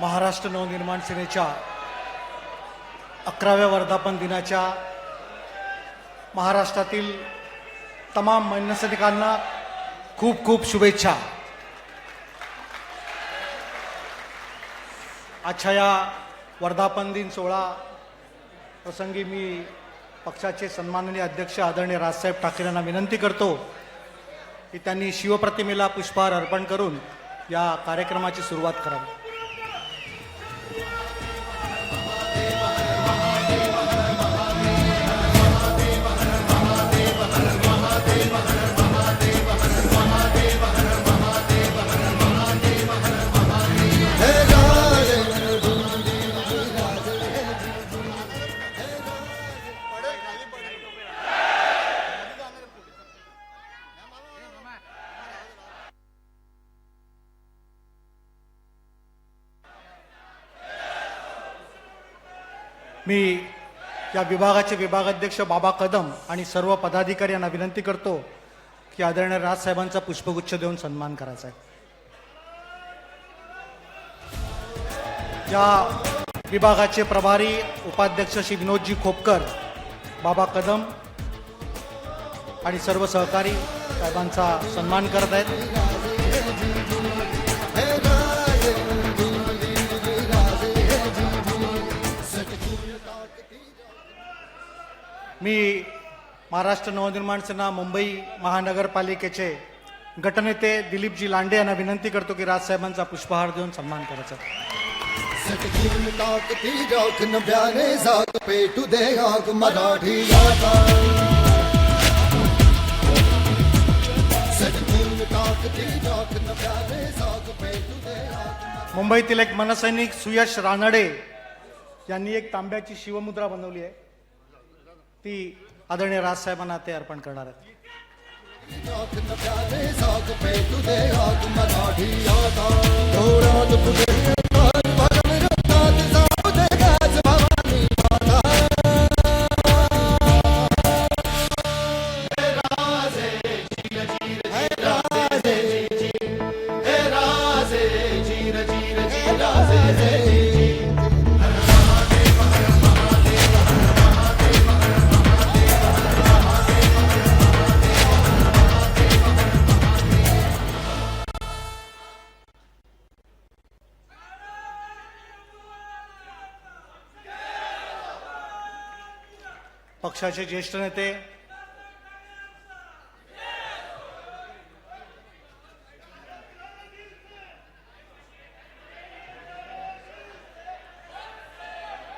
महाराष्ट्र नवनिर्माण सेनेच्या अकराव्या वर्धापन दिनाच्या महाराष्ट्रातील तमाम मनसैनिकांना खूप खूप शुभेच्छा. आजच्या या वर्धापन दिन सोहळा प्रसंगी मी पक्षाचे सन्माननीय अध्यक्ष आदरणीय राजसाहेब ठाकरे यांना विनंती करतो की त्यांनी शिवप्रतिमेला पुष्पहार अर्पण करून या कार्यक्रमाची सुरुवात करावी. या विभागाचे विभागाध्यक्ष बाबा कदम आणि सर्व पदाधिकारी यांना विनंती करतो की आदरणीय राजसाहेबांचा पुष्पगुच्छ देऊन सन्मान करायचा आहे. या विभागाचे प्रभारी उपाध्यक्ष श्री विनोदजी खोपकर बाबा कदम आणि सर्व सहकारी साहेबांचा सन्मान करत आहेत. मी महाराष्ट्र नवनिर्माण सेना मुंबई महानगरपालिकेचे गटनेते दिलीपजी लांडे यांना विनंती करतो की राजसाहेबांचा पुष्पहार देऊन सन्मान करायचा. मुंबईतील एक मनसैनिक सुयश रानडे यांनी एक तांब्याची शिवमुद्रा बनवली आहे. ती आदरणीय राजसाहेबांना ते अर्पण करणार आहेत. राख नव्याने पक्षाचे ज्येष्ठ नेते?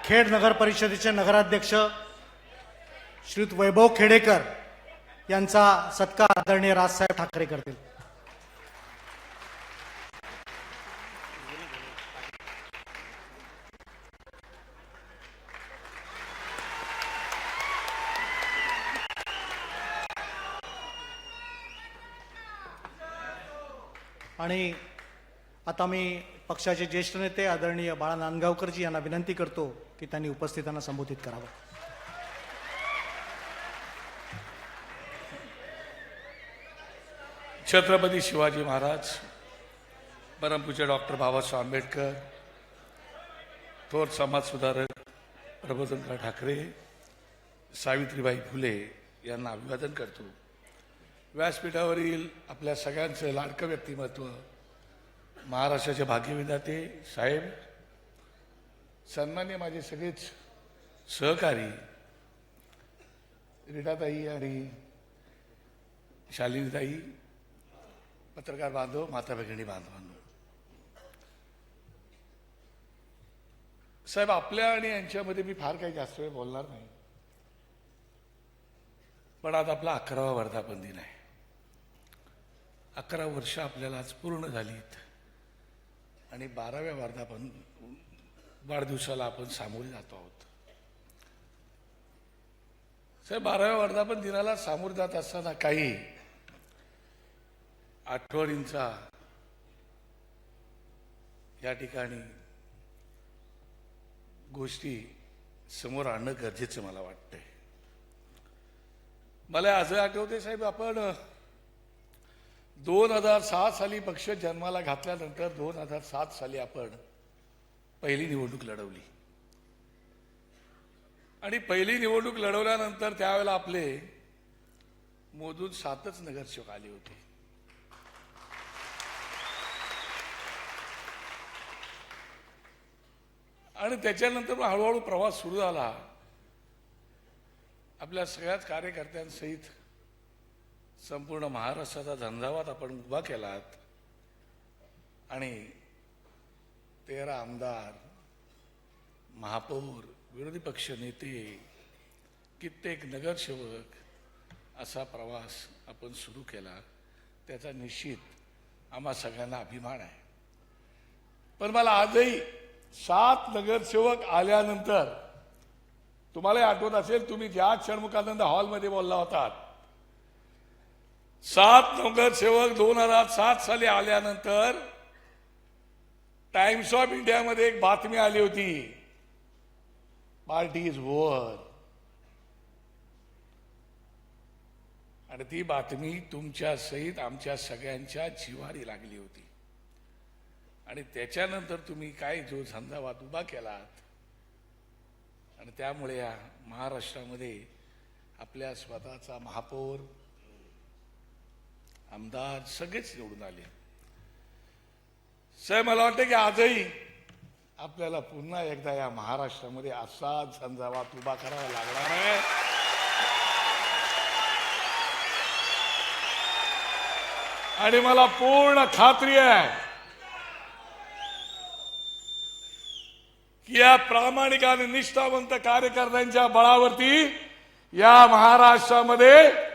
खेड नगर परिषदेचे नगराध्यक्ष श्रीयुत वैभव खेडेकर यांचा सत्कार आदरणीय राजसाहेब ठाकरे करतील. आणि आता मी पक्षाचे ज्येष्ठ नेते आदरणीय बाळा नांदगावकरजी यांना विनंती करतो की त्यांनी उपस्थितांना संबोधित करावं. छत्रपती शिवाजी महाराज परमपूज्य डॉक्टर बाबासाहेब आंबेडकर थोर समाजसुधारक प्रबोधनराव ठाकरे सावित्रीबाई फुले यांना अभिवादन करतो. व्यासपीठावरील आपल्या सगळ्यांचं लाडकं व्यक्तिमत्व महाराष्ट्राचे भाग्यविधाते साहेब सन्मान्य माझे सगळेच सहकारी रीटाताई आणि शालिनीताई पत्रकार बांधव माता भगिनी बांधवांनो. साहेब आपल्या आणि यांच्यामध्ये मी फार काही जास्त वेळ बोलणार नाही. पण आज आपला अकरावा वर्धापन दिन आहे. अकरा वर्ष आपल्याला आज पूर्ण झालीत आणि बाराव्या वर्धापन वाढदिवसाला आपण सामोरे जातो आहोत. साहेब बाराव्या वर्धापन दिनाला सामोरे जात असताना काही आठवणींचा या ठिकाणी गोष्टी समोर आणणं गरजेचं मला वाटतंय. मला आज आठवते साहेब आपण दोन हजार सहा साली पक्ष जन्माला घातल्यानंतर दोन हजार सात साली आपण पहिली निवडणूक लढवली. आणि पहिली निवडणूक लढवल्यानंतर त्यावेळेला आपले मोजून सातच नगरसेवक आले होते. आणि त्याच्यानंतर मग हळूहळू प्रवास सुरू झाला. आपल्या सगळ्याच कार्यकर्त्यांसहित संपूर्ण महाराष्ट्राचा झंझावात आपण उभा केलात. आणि तेरा आमदार महापौर विरोधी पक्ष नेते कित्येक नगरसेवक असा प्रवास आपण सुरू केला. त्याचा निश्चित आम्हा सगळ्यांना अभिमान आहे. पण मला आजही सात नगरसेवक आल्यानंतर तुम्हाला आठवत असेल तुम्ही ज्या षण्मुखानंद हॉलमध्ये बोलला होतात सात नगरसेवक दोन हजार सात साली आल्यानंतर टाइम्स ऑफ इंडियामध्ये एक बातमी आली होती. पार्टी इज ओव्हर आणि ती बातमी तुमच्या सहित आमच्या सगळ्यांच्या जिवारी लागली होती. आणि त्याच्यानंतर तुम्ही काय जो झंझावात उभा केलात आणि त्यामुळे महाराष्ट्रामध्ये आपल्या स्वतःचा महापौर आमदार सगळेच निवडून आले. साहेब मला वाटतं की आजही आपल्याला पुन्हा एकदा या महाराष्ट्रामध्ये असा झंझावात उभा करावा लागणार आहे. आणि मला पूर्ण खात्री आहे की या प्रामाणिक आणि निष्ठावंत कार्यकर्त्यांच्या बळावरती या महाराष्ट्रामध्ये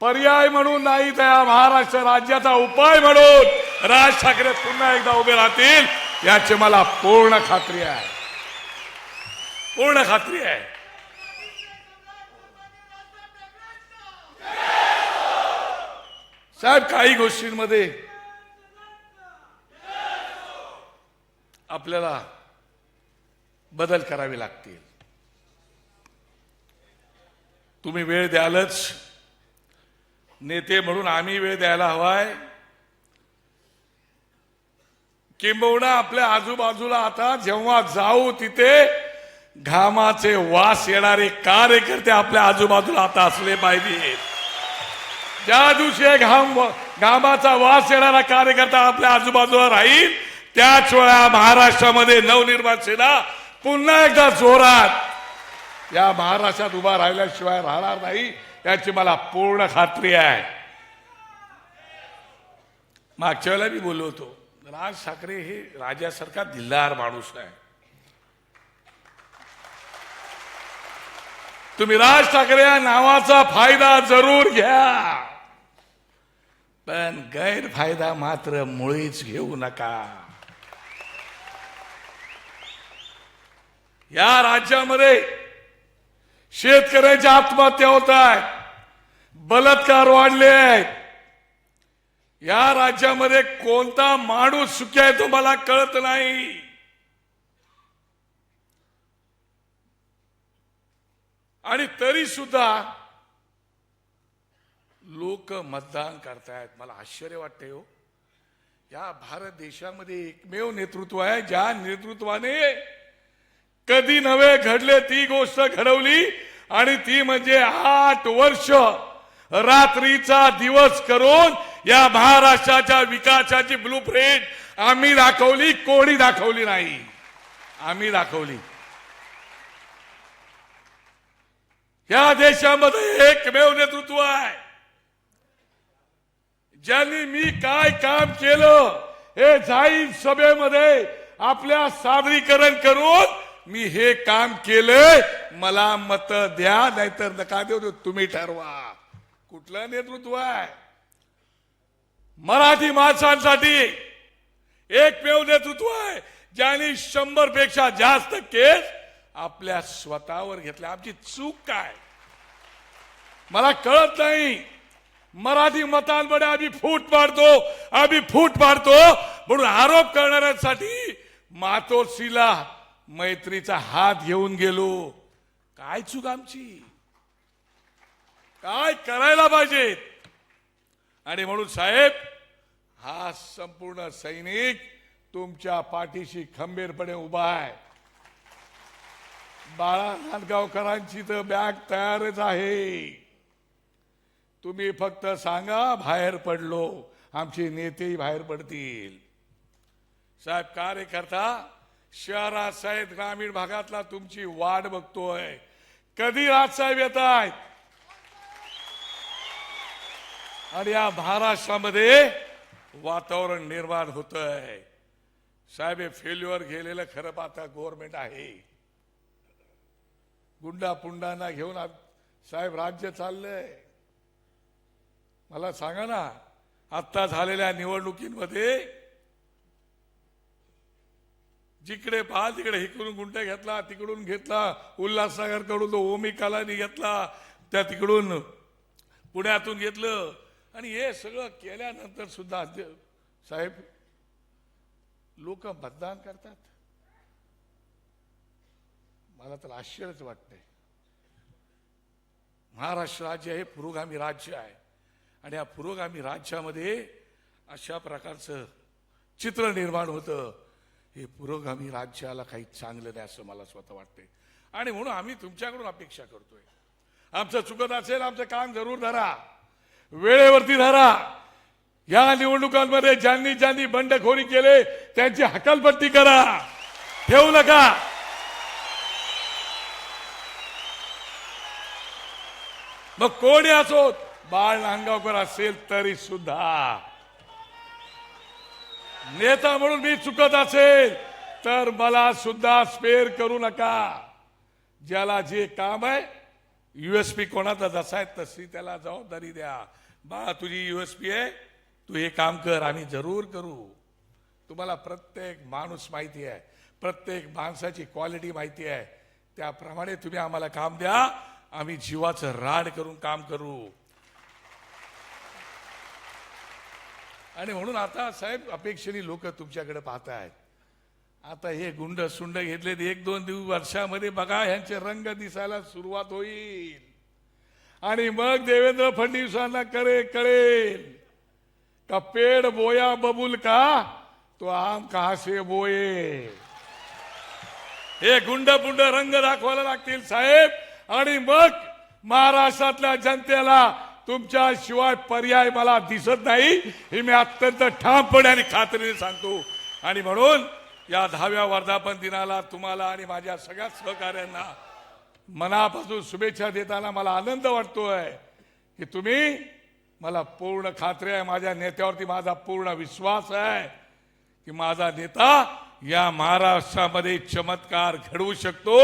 पर्याय म्हणून नाही त्या महाराष्ट्र राज्याचा उपाय म्हणून राज ठाकरे पुन्हा एकदा उभे राहतील याची मला पूर्ण खात्री आहे. पूर्ण खात्री आहे. साहेब काही गोष्टींमध्ये आपल्याला बदल करावे लागतील. तुम्ही वेळ द्यालच. नेते म्हणून आम्ही वेळ द्यायला हवाय. किंबहुना आपल्या आजूबाजूला आता जेव्हा जाऊ तिथे घामाचे वास येणारे कार्यकर्ते आपल्या आजूबाजूला आता असले पाहिजे ज्या दिवशी घाम घामाचा वास येणारा कार्यकर्ता आपल्या आजूबाजूला राहील त्याच वेळा महाराष्ट्रामध्ये नवनिर्माण सेना पुन्हा एकदा जोरात या महाराष्ट्रात उभा राहिल्याशिवाय राहणार नाही. याची मला पूर्ण खात्री आहे. मागच्या वेळेला मी बोललो होतो राज ठाकरे हे राजासारखा दिल्लार माणूस आहे तुम्ही राज ठाकरे या नावाचा फायदा जरूर घ्या. पण गैरफायदा मात्र मुळीच घेऊ नका. या राज्यामध्ये शेतकऱ्यांच्या आत्महत्या होत आहेत. बलात्कार वाढले आहेत. या राज्यामध्ये कोणता माणूस सुखी आहे तो मला कळत नाही. आणि तरी सुद्धा लोक मतदान करतायत. मला आश्चर्य वाटते हो. या भारत देशामध्ये एकमेव नेतृत्व आहे ज्या नेतृत्वाने कधी नव्हे घडले ती गोष्ट घडवली. आणि ती म्हणजे आठ वर्ष रात्रीचा दिवस करून या महाराष्ट्राच्या विकासाची ब्लू प्रिंट आम्ही दाखवली कोणी दाखवली नाही. आम्ही दाखवली. या देशामध्ये एकमेव नेतृत्व आहे. ज्यांनी मी काय काम केलं हे जाहीर सभेमध्ये आपल्या सादरीकरण करून मी हे काम केलंय मला मत द्या नाहीतर नका देऊ तुम्ही ठरवा. कुठलं नेतृत्व आहे? मराठी माणसांसाठी एकमेव नेतृत्व आहे ज्यांनी शंभरपेक्षा जास्त केस आपल्या स्वतःवर घेतल्या आमची चूक काय? मला कळत नाही. मराठी मतांमध्ये आम्ही फूट पाडतो आम्ही फूट पाडतो म्हणून आरोप करणाऱ्यांसाठी मातोश्रीला मैत्रीचा हात घेऊन गेलो. काय चूक आमची? काय करायला पाहिजे आणि म्हणून साहेब हा संपूर्ण सैनिक तुमच्या पाठीशी खंबीरपणे उभा आहे. बाळा नांदगावकरांची तर बॅग तयारच आहे. तुम्ही फक्त सांगा बाहेर पडलो. आमचे नेतेही बाहेर पडतील. साहेब कार्यकर्ता शहरात साहेब ग्रामीण भागातला तुमची वाट बघतोय. कधी राजसाहेब येत आहेत आणि या महाराष्ट्रामध्ये वातावरण निर्माण होत आहे साहेब हे फेल्युअर गेलेलं खरं पाहता गव्हर्नमेंट आहे. गुंडा पुंडांना घेऊन साहेब राज्य चाललंय. मला सांगा ना आत्ता झालेल्या निवडणुकीमध्ये जिकडे पहा तिकडे इकडून गुंडा घेतला तिकडून घेतला उल्हासनगरकडून तो ओमी कालानी घेतला त्या तिकडून पुण्यातून घेतलं. आणि हे सगळं केल्यानंतर सुद्धा साहेब लोक मतदान करतात. मला तर आश्चर्यच वाटतंय. महाराष्ट्र राज्य हे पुरोगामी राज्य आहे. आणि या पुरोगामी राज्यामध्ये अशा प्रकारचं चित्र निर्माण होतं. हे पुरोगामी राज्याला काही चांगलं नाही असं मला स्वतः वाटते आणि म्हणून आम्ही तुमच्याकडून अपेक्षा करतोय. आमचं चुकत असेल आमचं काम जरूर धरा. वेळेवरती धरा. या निवडणुकांमध्ये ज्यांनी ज्यांनी बंडखोरी केले त्यांची हकालपट्टी करा. ठेवू नका. मग कोणी असो बाळ नांदगावकर असेल तरी सुद्धा नेता म्हणून मी चुकत असेल तर मला सुद्धा स्पेअर करू नका. ज्याला जे काम आहे युएसपी कोणाचा जसा आहे तशी त्याला जबाबदारी द्या. बा तुझी युएसपी आहे तू हे काम कर आम्ही जरूर करू. तुम्हाला प्रत्येक माणूस माहिती आहे प्रत्येक माणसाची क्वालिटी माहिती आहे. त्याप्रमाणे तुम्ही आम्हाला काम द्या आम्ही जीवाचं राड करून काम करू. आणि म्हणून आता साहेब अपेक्षेने लोक तुमच्याकडे पाहत आहेत आता हे गुंड सुंड घेतले एक दोन दिवस वर्षामध्ये बघा ह्यांचे रंग दिसायला सुरुवात होईल. आणि मग देवेंद्र फडणवीसांना करे कळेल. का पेड़ बोया बबुल का तो आम कहा से बोये. हे गुंड पुंड रंग दाखवायला लागतील साहेब. आणि मग महाराष्ट्रातल्या जनतेला तुमच्या शिवाय पर्याय मला दिसत नाही. हे मी अत्यंत ठामपणे आणि खात्रीने सांगतो. आणि म्हणून या दहाव्या वर्धापन दिनाला तुम्हाला आणि माझ्या सगळ्या सहकाऱ्यांना मनापासून शुभेच्छा देताना मला आनंद वाटतोय की तुम्ही मला पूर्ण खात्री आहे. माझ्या नेत्यावरती माझा पूर्ण विश्वास आहे की माझा नेता या महाराष्ट्रामध्ये चमत्कार घडवू शकतो.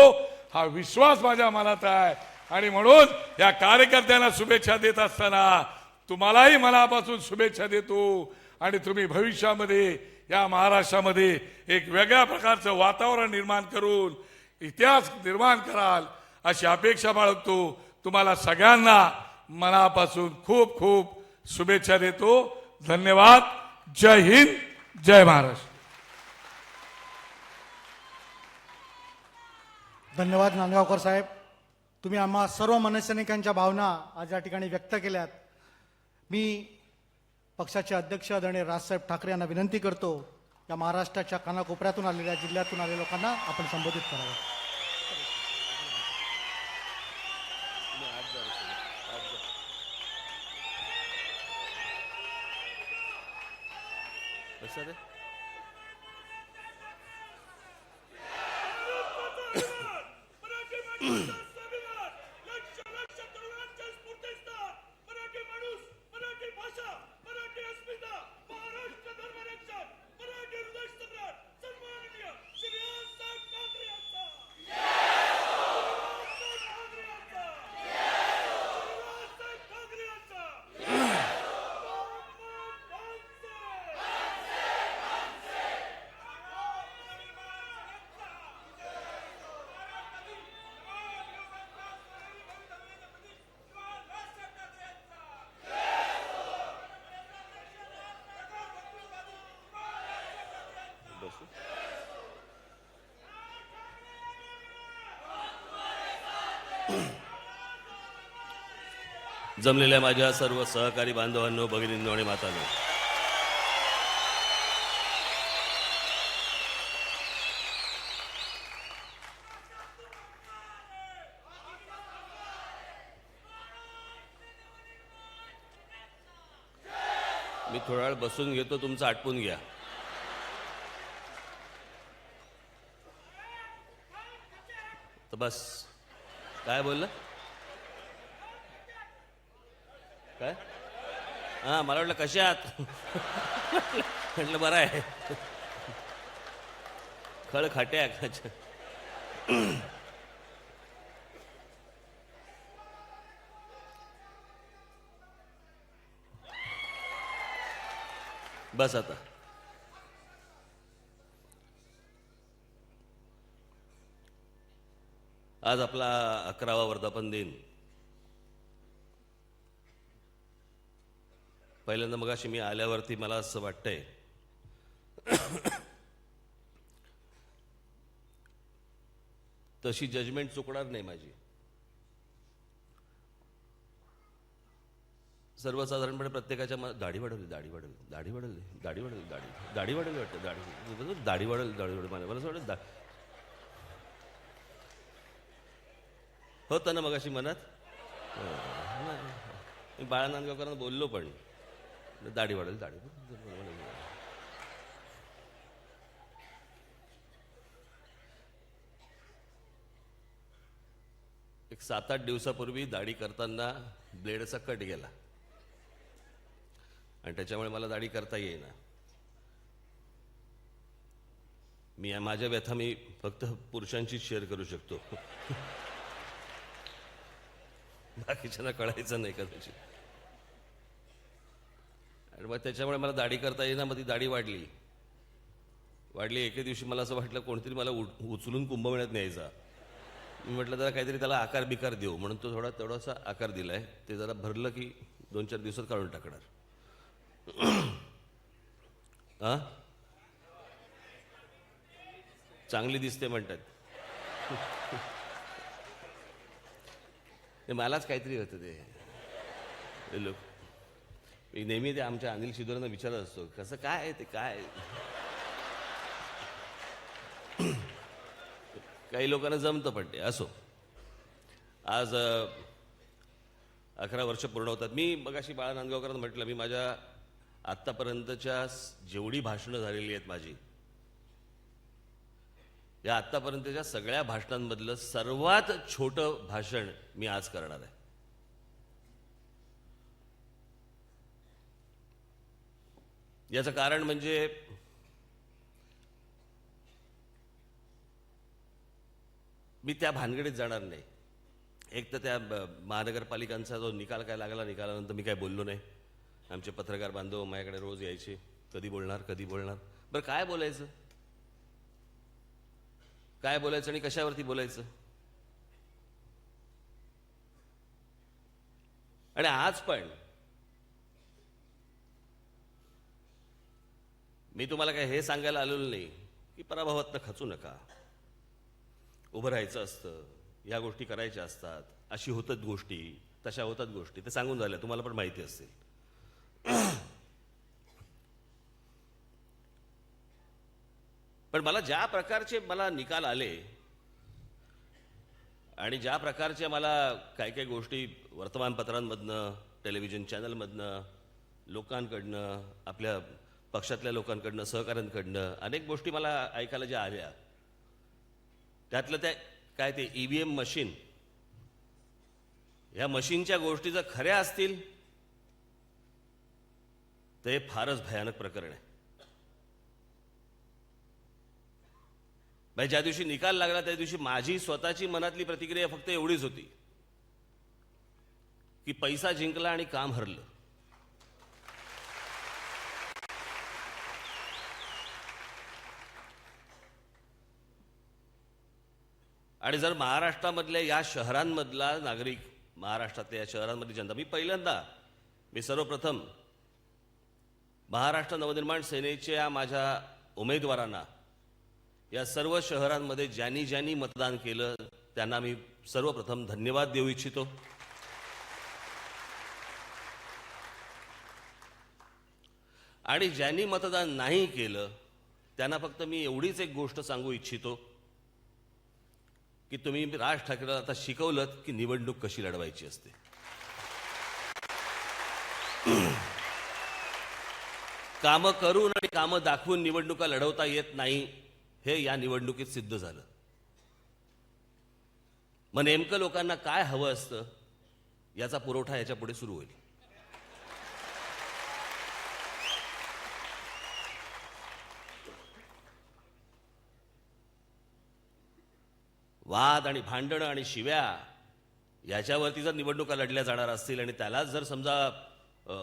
हा विश्वास माझ्या मनात आहे. आणि म्हणून या कार्यकर्त्यांना शुभेच्छा देत असताना तुम्हालाही मनापासून शुभेच्छा देतो. आणि तुम्ही भविष्यामध्ये या महाराष्ट्रामध्ये एक वेगळ्या प्रकारचं वातावरण निर्माण करून इतिहास निर्माण कराल अशी अपेक्षा बाळगतो. तुम्हाला सगळ्यांना मनापासून खूप खूप शुभेच्छा देतो. धन्यवाद. जय हिंद. जय महाराष्ट्र. धन्यवाद नांदगावकर साहेब. तुम्ही आम्हा सर्व मनसैनिकांच्या भावना आज या ठिकाणी व्यक्त केल्यात. मी पक्षाचे अध्यक्ष आदरणीय राजसाहेब ठाकरे यांना विनंती करतो या महाराष्ट्राच्या कानाकोपऱ्यातून आलेल्या जिल्ह्यातून आलेल्या लोकांना आपण संबोधित करावं. कसं जमलेल्या माझ्या सर्व सहकारी बांधवांनो भगिनींनो आणि मातानो. मी थोडा वेळ बसून घेतो तुमचं आटपून घ्या. तर बस. काय बोललं? काय? हां मला वाटलं कशा आहात? म्हटलं बरं आहे. खळ खाट्या बस आता. आज आपला अकरावा वर्धापन दिन. पहिल्यांदा मगाशी मी आल्यावरती मला असं वाटतंय तशी जजमेंट चुकणार नाही माझी. सर्वसाधारणपणे प्रत्येकाच्या दाढी वाढवली दाढी वाढवली दाढी वाढवली दाढी वाढवली दाढी दाढी वाढवली वाटतं दाढी दाढी वाढवली दाढी वाढवली मला मला असं वाटतं होतं ना मग अशी मनात? मी बाळा नांदगावकरांना बोललो पण. दाढी वाढवली दाढी. एक सात आठ दिवसापूर्वी दाढी करताना ब्लेडचा कट गेला. आणि त्याच्यामुळे मला दाढी करता येईना. मी माझ्या व्यथा मी फक्त पुरुषांशीच शेअर करू शकतो. बाकीच्यांना कळायचं नाही कदाचित. आणि मग त्याच्यामुळे मला दाढी करता येईना मग ती दाढी वाढली. वाढली एके दिवशी मला असं वाटलं कोणतरी मला उचलून कुंभमेळ्यात न्यायचा. मी म्हटलं जरा काहीतरी त्याला आकार बिकार देऊ. म्हणून तो थोडा तेवढासा आकार दिलाय. ते जरा भरलं की दोन चार दिवसात काढून टाकणार. हा चांगली दिसते म्हणतात. ते मलाच काहीतरी होतं ते. लोक मी नेहमी ते आमच्या अनिल शिदोरांना विचारत असतो कसं काय आहे ते काय काही लोकांना जमतं पण ते असो. आज अकरा वर्ष पूर्ण होतात. मी मगाशी बाळा नांदगावकरांना म्हटलं मी माझ्या आत्तापर्यंतच्या जेवढी भाषणं झालेली आहेत माझी या आत्तापर्यंतच्या सगळ्या भाषणांमधलं सर्वात छोटं भाषण मी आज करणार आहे. याचं कारण म्हणजे मी त्या भानगडीत जाणार नाही. एक तर त्या महानगरपालिकांचा जो निकाल काय लागला निकालानंतर मी काय बोललो नाही. आमचे पत्रकार बांधव माझ्याकडे रोज यायचे. कधी बोलणार कधी बोलणार. बरं काय बोलायचं? काय बोलायचं आणि कशावरती बोलायचं? आणि आज पण मी तुम्हाला काय हे सांगायला आलेलो नाही की पराभवातनं खचू नका. उभं राहायचं असतं या गोष्टी करायच्या असतात अशी होतात गोष्टी तशा होतात गोष्टी ते सांगून झाल्या तुम्हाला पण माहिती असेल. पण मला ज्या प्रकारचे मला निकाल आले आणि ज्या प्रकारच्या मला काय काय गोष्टी वर्तमानपत्रांमधनं टेलिव्हिजन चॅनलमधनं लोकांकडनं आपल्या पक्षातल्या लोकांकडनं सहकाऱ्यांकडनं अनेक गोष्टी मला ऐकायला ज्या आल्या त्यातलं त्या काय ते ई व्ही एम मशीन ह्या मशीनच्या गोष्टी जर खऱ्या असतील तर हे फारच भयानक प्रकरण आहे. म्हणजे ज्या दिवशी निकाल लागला त्या दिवशी माझी स्वतःची मनातली प्रतिक्रिया फक्त एवढीच होती की पैसा जिंकला आणि काम हरलं. आणि जर महाराष्ट्रामधल्या या शहरांमधला नागरिक महाराष्ट्रातल्या या शहरांमधली जनता मी पहिल्यांदा मी सर्वप्रथम महाराष्ट्र नवनिर्माण सेनेच्या माझ्या उमेदवारांना या सर्व शहरांमध्ये ज्यांनी ज्यांनी मतदान केलं त्यांना मी सर्वप्रथम धन्यवाद देऊ इच्छितो. आणि ज्यांनी मतदान नाही केलं त्यांना फक्त मी एवढीच एक गोष्ट सांगू इच्छितो की तुम्ही राज ठाकरेला आता शिकवलं की निवडणूक कशी लढवायची असते. कामं करून आणि कामं दाखवून निवडणुका लढवता येत नाही. हे या निवडणुकीत सिद्ध झालं. मग नेमकं लोकांना काय हवं असतं याचा पुरवठा याच्यापुढे सुरू होईल. वाद आणि भांडणं आणि शिव्या याच्यावरती जर निवडणुका लढल्या जाणार असतील आणि त्यालाच जर समजा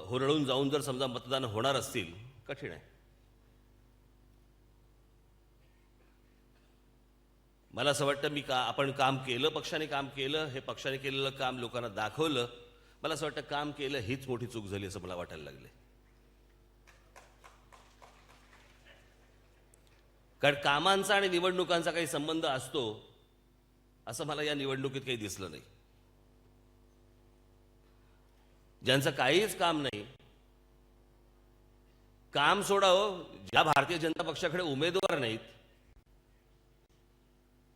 हुरळून जाऊन जर समजा मतदान होणार असतील कठीण आहे. मला असं वाटतं मी का आपण काम केलं पक्षाने काम केलं हे पक्षाने केलेलं काम लोकांना दाखवलं मला असं वाटतं काम केलं हीच मोठी चूक झाली असं मला वाटायला लागले कारण कामांचा आणि निवडणुकांचा काही संबंध असतो असं मला या निवडणुकीत काही दिसलं नाही. ज्यांचं काहीच काम नाही काम सोडावं ज्या भारतीय जनता पक्षाकडे उमेदवार नाहीत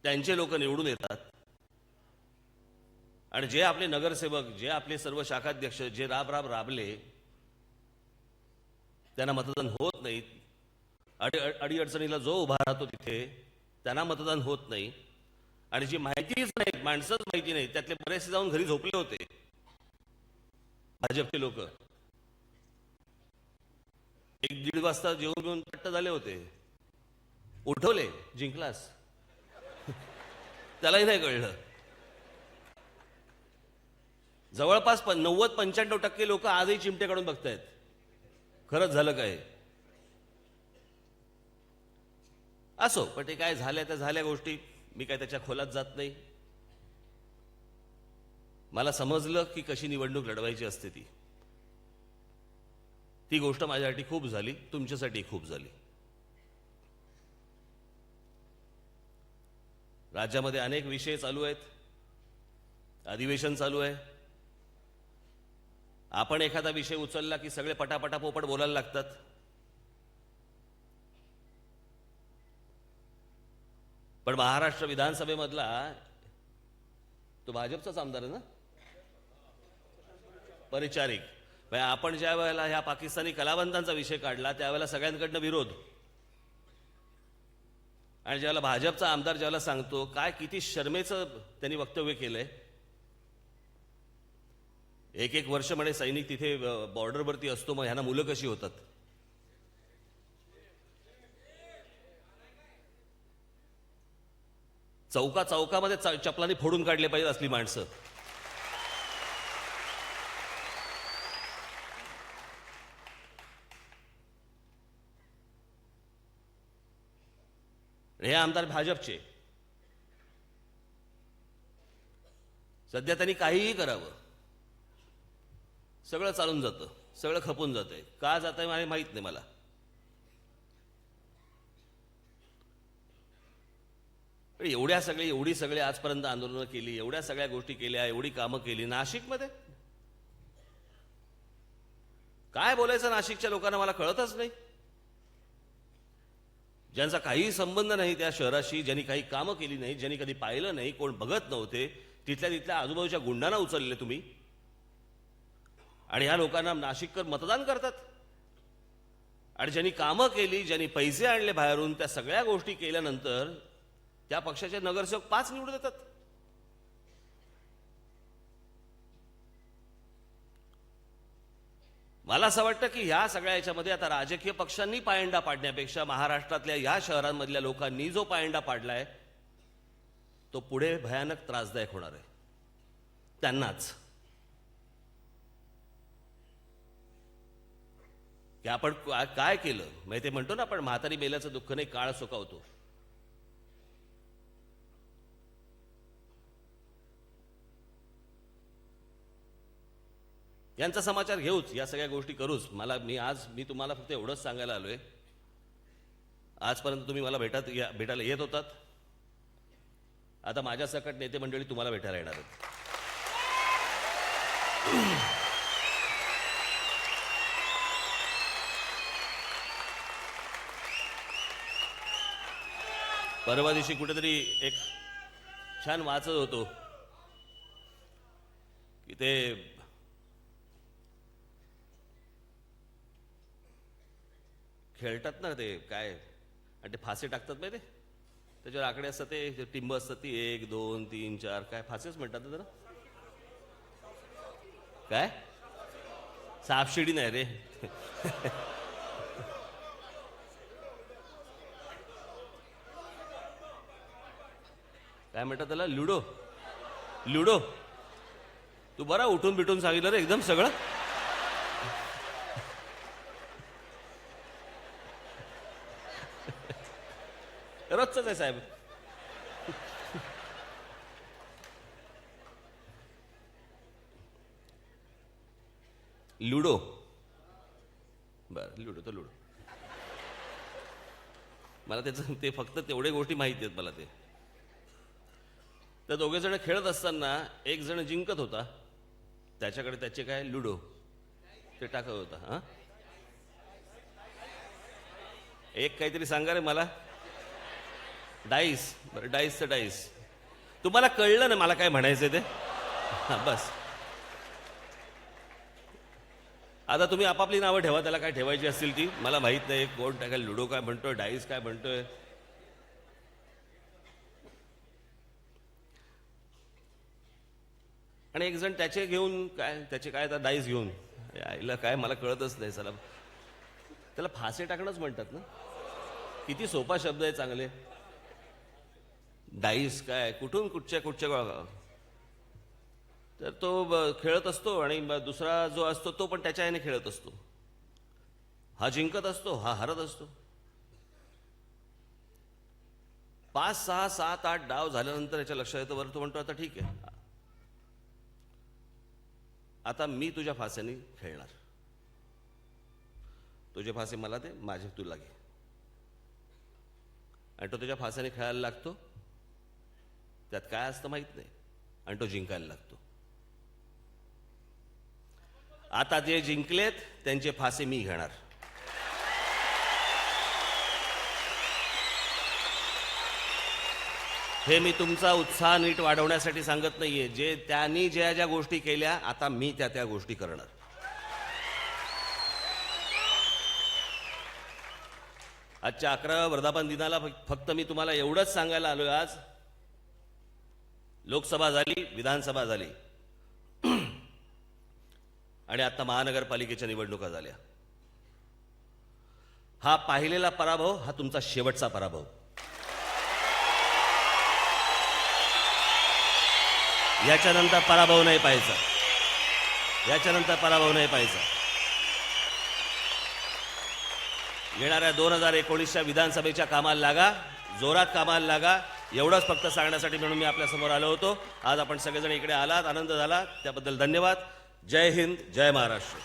त्यांचे लोक निवडून येतात. आणि जे आपले नगरसेवक जे आपले सर्व शाखाध्यक्ष जे राब राब राबले त्यांना मतदान होत नाही. अडी अडीअडचणीला जो उभा राहतो तिथे त्यांना मतदान होत नाही. आणि जी माहितीच नाही माणसंच माहिती नाही त्यातले बरेचसे जाऊन घरी झोपले होते. भाजपचे लोक. एक दीड वाजता जेवून घेऊन पट्ट झाले होते. उठवले जिंकलास. त्यालाही नाही कळलं. जवळपास नव्वद पंच्याण्णव टक्के लोक आजही चिमटे काढून बघतायत. खरंच झालं काय? असो पण ते काय झाल्या त्या झाल्या गोष्टी मी काय त्याच्या खोलात जात नाही. मला समजलं की कशी निवडणूक लढवायची असते ती. ती गोष्ट माझ्यासाठी खूप झाली तुमच्यासाठी खूप झाली. राज्यामध्ये अनेक विषय चालू आहेत. अधिवेशन चालू आहे. आपण एखादा विषय उचलला की सगळे पटापटा पोपट बोलायला लागतात. पण महाराष्ट्र विधानसभेमधला तो भाजपचाच आमदार आहे ना? परिचारिक. म्हणजे आपण ज्या वेळेला ह्या पाकिस्तानी कलावंतांचा विषय काढला त्यावेळेला सगळ्यांकडनं विरोध. आणि ज्यावेळेला भाजपचा आमदार ज्याला सांगतो काय किती शर्मेचं त्यांनी वक्तव्य केलंय. एक एक वर्ष म्हणे सैनिक तिथे बॉर्डरवरती असतो मग ह्यांना मुलं कशी होतात? चौका चौकामध्ये च- चपलाने फोडून काढले पाहिजे असली माणसं. हे आमदार भाजपचे. सध्या त्यांनी काहीही करावं. सगळं चालून जातं सगळं खपून जातंय. का जात आहे माहीत नाही मला. एवढ्या सगळी एवढी सगळी आजपर्यंत आंदोलनं केली एवढ्या सगळ्या गोष्टी केल्या एवढी कामं केली नाशिकमध्ये? काय बोलायचं नाशिकच्या लोकांना मला कळतच नाही. ज्यांचा काही संबंध नाही त्या शहराशी ज्यांनी काही कामं केली नाही ज्यांनी कधी पाहिलं नाही कोण बघत नव्हते तिथल्या तिथल्या आजूबाजूच्या गुंडांना उचलले तुम्ही. आणि ह्या लोकांना नाशिककर मतदान करतात. आणि ज्यांनी कामं केली ज्यांनी पैसे आणले बाहेरून त्या सगळ्या गोष्टी केल्यानंतर त्या पक्षाचे नगरसेवक पाच निवडून देतात मला असं वाटतं की ह्या सगळ्या याच्यामध्ये आता राजकीय पक्षांनी पायंडा पाडण्यापेक्षा महाराष्ट्रातल्या या शहरांमधल्या लोकांनी जो पायंडा पाडलाय तो पुढे भयानक त्रासदायक होणार आहे. त्यांनाच. की आपण काय केलं? म्हणजे ते म्हणतो ना आपण म्हातारी बेल्याचं दुःख नाही काळ सुकावतो यांचा समाचार घेऊच या सगळ्या गोष्टी करूच. मला मी आज मी तुम्हाला फक्त एवढंच सांगायला आलो आहे आजपर्यंत तुम्ही मला भेटत या- भेटायला येत होतात. आता माझ्या सकट नेते मंडळी तुम्हाला भेटायला येणार आहेत. परवा दिवशी कुठेतरी एक छान वाचत होतो. की ते खेळतात ना ते काय? आणि ते फासे टाकतात माहिती त्याच्यावर आकडे असतात ते टिंब असतात ती एक दोन तीन चार काय? फासेच म्हणतात ना जरा काय? सापशिडी नाही रे. काय म्हणतात त्याला? लुडो. लुडो. तू बरा उठून बिठून सांगितलं रे एकदम सगळं? रोजच आहे साहेब. लुडो. बर लुडो तर लुडो. मला त्याचं ते फक्त तेवढे गोष्टी माहिती आहेत मला ते. तर दोघे जण खेळत असताना एक जण जिंकत होता. त्याच्याकडे त्याचे काय? लुडो. ते टाकत होता हा? एक काहीतरी सांगा रे मला. डाईस बरं डाईसचं डाईस. तुम्हाला कळलं ना मला काय म्हणायचं ते? हां बस. आता तुम्ही आपापली नावं ठेवा त्याला काय ठेवायची असतील ती? मला माहीत नाही कोण टाकाय लुडो काय म्हणतोय डाईस काय म्हणतोय? आणि एक जण त्याचे घेऊन काय त्याचे काय आता डाईस घेऊन? आईला काय मला कळतच नाही चला. त्याला फासे टाकणंच म्हणतात ना? किती सोपा शब्द आहे चांगले. डाईस काय? कुठून कुठच्या कुठच्या गोळा तर तो खेळत असतो आणि दुसरा जो असतो तो पण त्याच्या याने खेळत असतो. हा जिंकत असतो हा हरत असतो. पाच सहा सात आठ डाव झाल्यानंतर याच्या लक्षात येतं बरं तो म्हणतो आता ठीक आहे. आता मी तुझ्या फास्याने खेळणार. तुझे फासे मला दे माझे तुला घे आणि तो तुझ्या फास्याने खेळायला लागतो. त्यात काय असतं माहीत नाही. आणि तो जिंकायला लागतो. आता जे जिंकलेत त्यांचे फासे मी घेणार. हे मी तुमचा उत्साह नीट वाढवण्यासाठी सांगत नाहीये. जे त्यांनी ज्या ज्या गोष्टी केल्या आता मी त्या त्या गोष्टी करणार. आजच्या अकराव्या वर्धापन दिनाला फक्त मी तुम्हाला एवढंच सांगायला आलोय आज. लोकसभा झाली विधानसभा झाली. आणि आता महानगरपालिकेच्या निवडणुका झाल्या. हा पाहिलेला पराभव हा तुमचा शेवटचा पराभव. याच्यानंतर पराभव नाही पाहायचा. याच्यानंतर पराभव नाही पाहायचा. येणाऱ्या दोन हजार एकोणीसच्या विधानसभेच्या कामाला लागा जोरात कामाला लागा एवढंच फक्त सांगण्यासाठी म्हणून मी आपल्यासमोर आलो होतो. आज आपण सगळेजण इकडे आलात आनंद झाला. त्याबद्दल धन्यवाद. जय हिंद जय महाराष्ट्र.